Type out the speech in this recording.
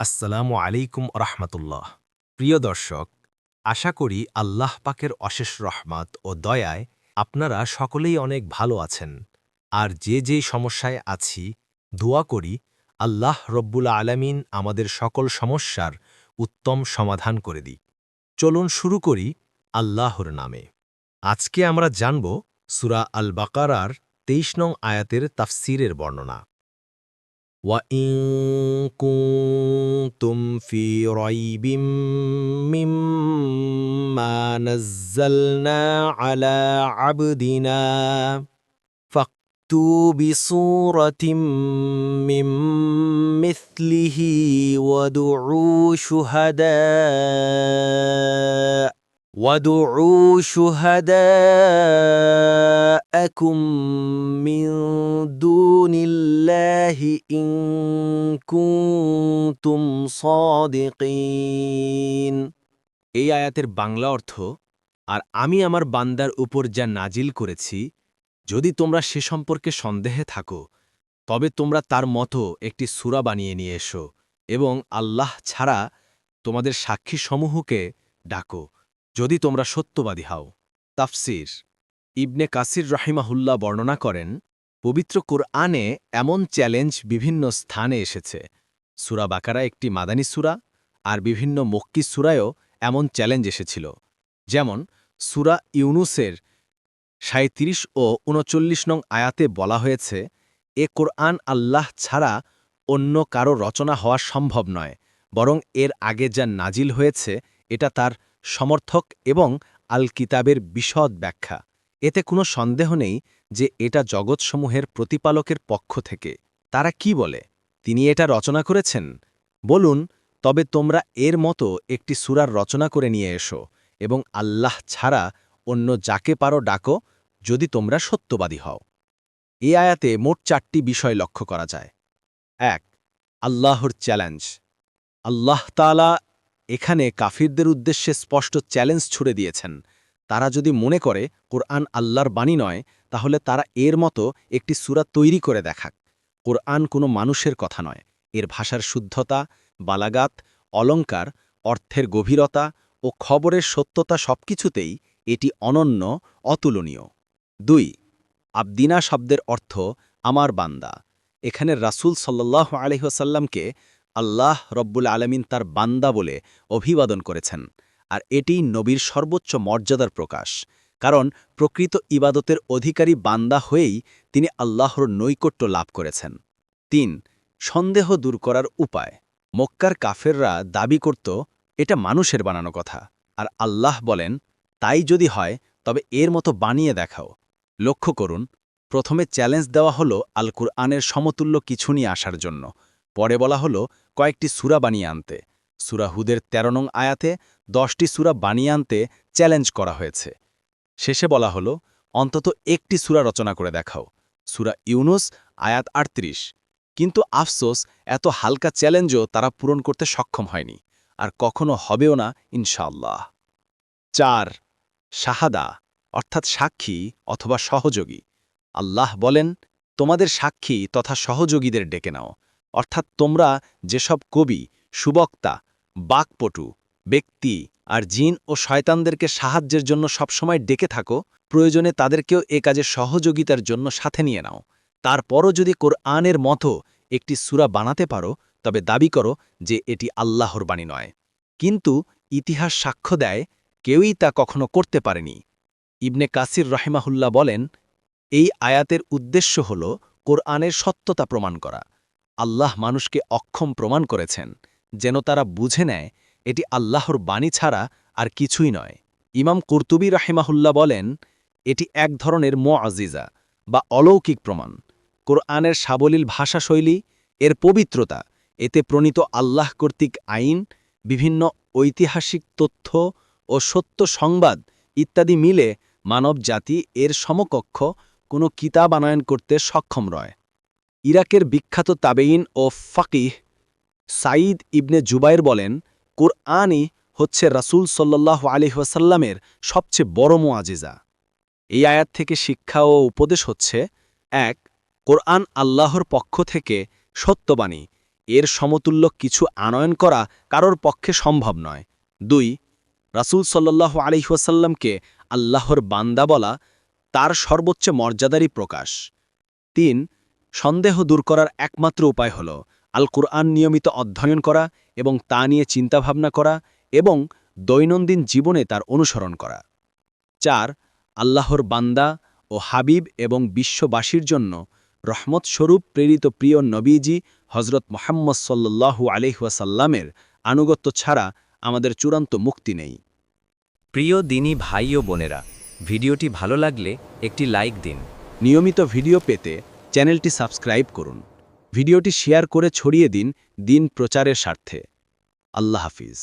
আসসালামু আলাইকুম রহমতুল্লাহ। প্রিয় দর্শক, আশা করি আল্লাহ পাকের অশেষ রহমত ও দয়ায় আপনারা সকলেই অনেক ভালো আছেন। আর যে যে সমস্যায় আছি, দোয়া করি আল্লাহ রব্বুল আলামিন আমাদের সকল সমস্যার উত্তম সমাধান করে দিই চলুন শুরু করি আল্লাহর নামে। আজকে আমরা জানব সুরা আল বাকারার তেইশ নং আয়াতের তাফসিরের বর্ণনা। وَإِن كُنتُمْ فِي رَيْبٍ مِّمَّا نَزَّلْنَا عَلَىٰ عَبْدِنَا فَأْتُوا بِصُورَةٍ مِّن مِّثْلِهِ وَادْعُوا شُهَدَاءَ وَادْعُوا شُهَدَاءَكُم مِّن دُونِ اللَّهِ إِن كُنتُمْ صَادِقِينَ এই আয়াতের বাংলা অর্থ আর আমি আমার বান্দার উপর যা নাজিল করেছি যদি তোমরা সে সম্পর্কে সন্দেহে থাকো তবে তোমরা তার মতো একটি সূরা বানিয়ে নিয়ে এসো এবং আল্লাহ ছাড়া তোমাদের সাক্ষীসমূহকে ডাকো যদি তোমরা সত্যবাদী হও। তাফসির। ইবনে কাসির রাহিমাহুল্লাহ বর্ণনা করেন, পবিত্র কোরআনে এমন চ্যালেঞ্জ বিভিন্ন স্থানে এসেছে। সুরা বাকারা একটি মাদানী সুরা আর বিভিন্ন মক্কি সুরায়ও এমন চ্যালেঞ্জ এসেছিল। যেমন, সুরা ইউনুসের সাঁত্রিশ ও উনচল্লিশ নং আয়াতে বলা হয়েছে, এ কোরআন আল্লাহ ছাড়া অন্য কারও রচনা হওয়া সম্ভব নয়, বরং এর আগে যা নাজিল হয়েছে, এটা তার সমর্থক এবং আল কিতাবের বিশদ ব্যাখ্যা। এতে কোনো সন্দেহ নেই যে এটা জগৎসমূহের প্রতিপালকের পক্ষ থেকে। তারা কি বলে? তিনি এটা রচনা করেছেন? বলুন, তবে তোমরা এর মতো একটি সুরার রচনা করে নিয়ে এসো এবং আল্লাহ ছাড়া অন্য যাকে পারো ডাকো যদি তোমরা সত্যবাদী হও। এ আয়াতে মোট চারটি বিষয় লক্ষ্য করা যায়। এক, আল্লাহর চ্যালেঞ্জ। আল্লাহ এখানে কাফিরদের উদ্দেশ্যে স্পষ্ট চ্যালেঞ্জ ছুড়ে দিয়েছেন। তারা যদি মনে করে কোরআন আল্লাহর বাণী নয়, তাহলে তারা এর মতো একটি সুরা তৈরি করে দেখাক। কোরআন কোনো মানুষের কথা নয়। এর ভাষার শুদ্ধতা, বালাগাত অলঙ্কার অর্থের গভীরতা ও খবরের সত্যতা সবকিছুতেই এটি অনন্য, অতুলনীয়। দুই, আবদিনা শব্দের অর্থ, আমার বান্দা। এখানে রাসূল সাল্লাহ আলহিহাসাল্লামকে আল্লাহ রব্বুল আলমিন তার বান্দা বলে অভিবাদন করেছেন। আর এটি নবীর সর্বোচ্চ মর্যাদার প্রকাশ। কারণ প্রকৃত ইবাদতের অধিকারী বান্দা হয়েই তিনি আল্লাহর নৈকট্য লাভ করেছেন। তিন, সন্দেহ দূর করার উপায়। মক্কার কাফেররা দাবি করত, এটা মানুষের বানানো কথা। আর আল্লাহ বলেন, তাই যদি হয়, তবে এর মতো বানিয়ে দেখাও। লক্ষ্য করুন, প্রথমে চ্যালেঞ্জ দেওয়া হলো আল কুরআনের সমতুল্য কিছু নিয়ে আসার জন্য। পরে বলা হলো, কয়েকটি সুরা বানিয়ে আনতে। সুরা হুদের তেরো নং আয়াতে দশটি সুরা বানিয়ে আনতে চ্যালেঞ্জ করা হয়েছে। শেষে বলা হলো, অন্তত একটি সুরা রচনা করে দেখাও। সুরা ইউনুস, আয়াত আটত্রিশ। কিন্তু আফসোস, এত হালকা চ্যালেঞ্জও তারা পূরণ করতে সক্ষম হয়নি। আর কখনো হবেও না ইনশাল্লাহ চার, শাহাদা, অর্থাৎ সাক্ষী অথবা সহযোগী। আল্লাহ বলেন, তোমাদের সাক্ষী তথা সহযোগীদের ডেকে নাও। অর্থাৎ তোমরা যেসব কবি, সুবক্তা, বাকপটু, ব্যক্তি আর জিন ও শয়তানদেরকে সাহায্যের জন্য সবসময় ডেকে থাকো, প্রয়োজনে তাদেরকেও এ কাজে সহযোগিতার জন্য সাথে নিয়ে নাও। তারপরও যদি কোরআনের মতো একটি সুরা বানাতে পারো, তবে দাবি করো যে এটি আল্লাহর বাণী নয়। কিন্তু ইতিহাস সাক্ষ্য দেয়, কেউই তা কখনো করতে পারেনি। ইবনে কাসির রহেমাহুল্লাহ বলেন, এই আয়াতের উদ্দেশ্য হল কোরআনের সত্যতা প্রমাণ করা। আল্লাহ মানুষকে অক্ষম প্রমাণ করেছেন। যেন তারা বুঝে নেয়, এটি আল্লাহর বাণী ছাড়া আর কিছুই নয়। ইমাম কুর্তুবী রাহিমাহুল্লাহ বলেন, এটি এক ধরনের আজিজা বা অলৌকিক প্রমাণ। কোরআনের সাবলীল ভাষাশৈলী, এর পবিত্রতা, এতে প্রণীত আল্লাহ কর্তৃক আইন, বিভিন্ন ঐতিহাসিক তথ্য ও সত্য সংবাদ ইত্যাদি মিলে মানব জাতি এর সমকক্ষ কোনো কিতাবানয়ন করতে সক্ষম রয়। ইরাকের বিখ্যাত তাবেইন ও ফাকিহ সাঈদ ইবনে জুবাইর বলেন, কোরআনই হচ্ছে রাসুল সাল্লাহ আলিহাসাল্লামের সবচেয়ে বড় মোয়াজিজা এই আয়াত থেকে শিক্ষা ও উপদেশ হচ্ছে, এক, কোরআন আল্লাহর পক্ষ থেকে সত্যবাণী। এর সমতুল্য কিছু আনয়ন করা কারোর পক্ষে সম্ভব নয়। দুই, রাসূল সাল্লাহ আলিহাসাল্লামকে আল্লাহর বান্দা বলা তার সর্বোচ্চ মর্যাদারই প্রকাশ। তিন সন্দেহ দূর করার একমাত্র উপায় হল আল কুরআন নিয়মিত অধ্যয়ন করা এবং তা নিয়ে চিন্তাভাবনা করা এবং দৈনন্দিন জীবনে তার অনুসরণ করা। চার আল্লাহর বান্দা ও হাবিব এবং বিশ্ববাসীর জন্য রহমত স্বরূপ প্রেরিত প্রিয় নবীজি হজরত মোহাম্মদ সাল্লু আলহাসাল্লামের আনুগত্য ছাড়া আমাদের চূড়ান্ত মুক্তি নেই। প্রিয় দিনী ভাই ও বোনেরা ভিডিওটি ভালো লাগলে একটি লাইক দিন। নিয়মিত ভিডিও পেতে চ্যানেলটি সাবস্ক্রাইব করুন। ভিডিওটি শেয়ার করে ছড়িয়ে দিন দিন প্রচারের স্বার্থে। আল্লাহ হাফিজ।